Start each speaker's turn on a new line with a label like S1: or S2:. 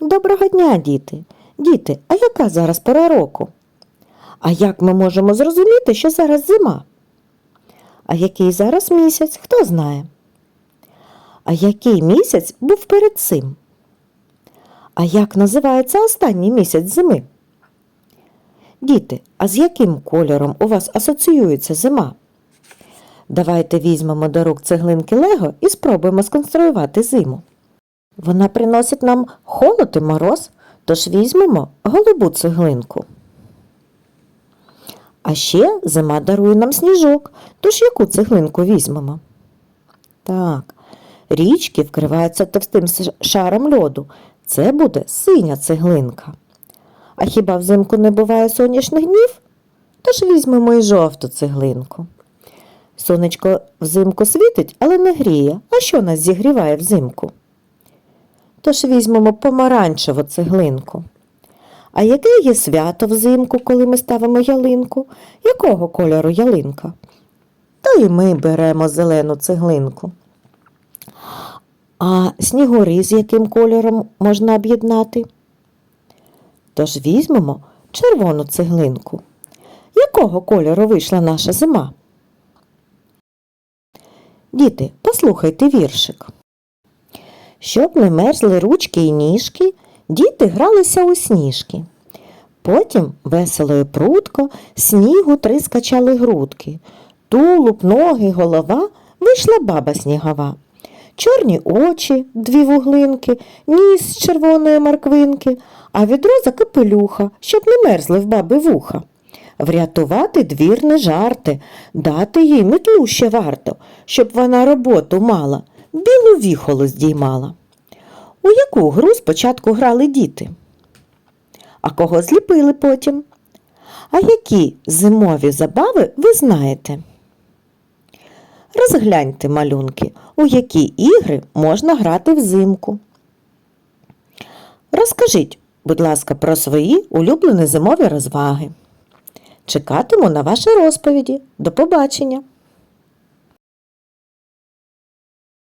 S1: Доброго дня, діти! Діти, а яка зараз пора року? А як ми можемо зрозуміти, що зараз зима? А який зараз місяць, хто знає? А який місяць був перед цим? А як називається останній місяць зими? Діти, а з яким кольором у вас асоціюється зима? Давайте візьмемо до рук цеглинки Лего і спробуємо сконструювати зиму. Вона приносить нам холод і мороз, тож візьмемо голубу цеглинку. А ще зима дарує нам сніжок, тож яку цеглинку візьмемо? Так, річки вкриваються товстим шаром льоду. Це буде синя цеглинка. А хіба взимку не буває сонячних днів? Тож візьмемо і жовту цеглинку. Сонечко взимку світить, але не гріє. А що нас зігріває взимку? Тож візьмемо помаранчеву цеглинку. А яке є свято взимку, коли ми ставимо ялинку? Якого кольору ялинка? То і ми беремо зелену цеглинку. А снігури з яким кольором можна об'єднати? Тож візьмемо червону цеглинку. Якого кольору вийшла наша зима? Діти, послухайте віршик. Щоб не мерзли ручки і ніжки, діти гралися у сніжки. Потім весело і прутко снігу три скачали грудки. Тулуб, ноги, голова вийшла баба снігова. Чорні очі, дві вуглинки, ніс червоної морквинки, а відро за капелюха, щоб не мерзли в баби вуха. Врятувати двір не жарти, дати їй метлу ще варто, щоб вона роботу мала, білу віхолу здіймала. У яку гру спочатку грали діти? А кого зліпили потім? А які зимові забави ви знаєте? Розгляньте малюнки, у які ігри можна грати взимку. Розкажіть, будь ласка, про свої улюблені зимові розваги. Чекатиму на ваші розповіді. До побачення!